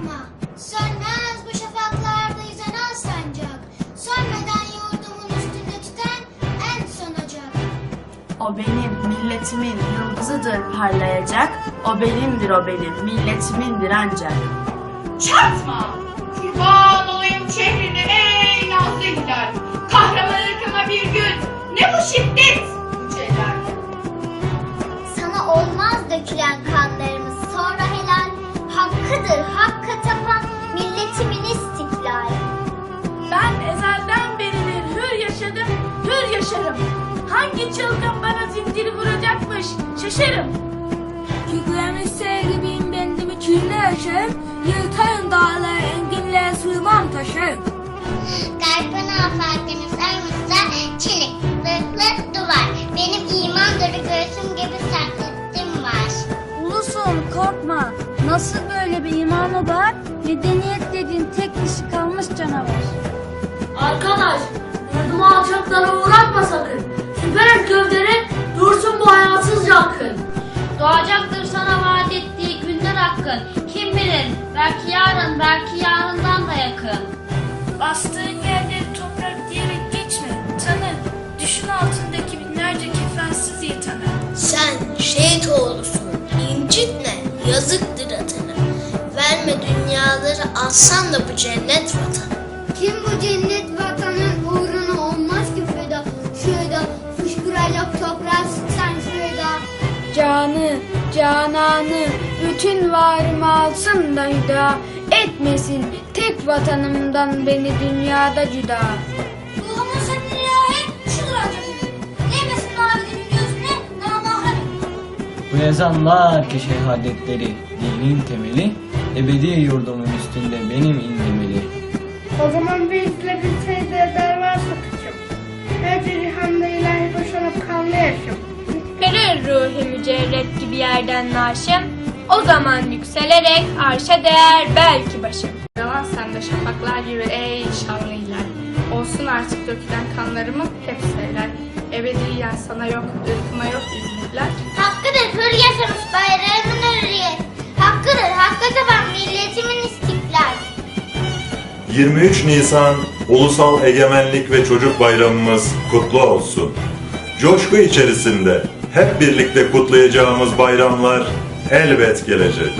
korkma. Sönmez bu şafaklarda yüzen al sancak. Sönmeden yurdumun üstünde tüten en son ocak. O benim milletimin yıldızıdır parlayacak. O benimdir o benim milletimindir ancak. Çatma! Kurban olayım şehrine Hakkıdır hakka tapan milletimin istiklal. Ben ezelden beridir hür yaşadım, hür yaşarım. Hangi çılgın bana zinciri vuracakmış şaşarım. Yüklemiş sevgibiyim bendimi kirli yaşarım. Yırtarım dağları enginliğe sığmam taşarım. Garpın afakını sarmışsa çelik, zırhlı duvar. Benim iman dolu göğsüm gibi sertliğim var. Ulusun korkma. Nasıl böyle bir imanı var? Medeniyet dediğin tek kişi kalmış canavar. Arkadaş, yurdumu alçaklara uğratma sakın. Süper gövdeni dursun bu hayatsız yakın. Doğacaktır sana vaat ettiği günler hakkın. Kim bilir, belki yarın, belki yarından da yakın. Bastığın yerleri toprak diyerek geçme. Tanı. Düşün altındaki binlerce kefensiz yatanı. Sen şehit oğlusun, incitme, yazıktır alsan da bu cennet vatanı. Kim bu cennet vatanın uğruna olmaz ki feda? Şurada fışkıracak toprağa sıksan şurada. Canı, cananı, bütün varımı alsın da hüda. Etmesin tek vatanımdan beni dünyada cüda. Bu yazanlar ki şehadetleri dinin temeli ebedi yurdumun üstünde benim inlemeli. O zaman bizle bir teyze eder varsa kıçım. Her cihanda ilahi boşanıp kanlı yaşım. Verir ruhi mücerret gibi yerden naşım. O zaman yükselerek arşa değer belki başım. Yalan sende şafaklar gibi ey şanlı hilal. Olsun artık dökülen kanlarımı hep helal. Ebediyen sana yok, ırkıma yok İzmirler. Hakkıdır hür yaşamış 23 Nisan Ulusal Egemenlik ve Çocuk Bayramımız kutlu olsun. Coşku içerisinde hep birlikte kutlayacağımız bayramlar elbet gelecek.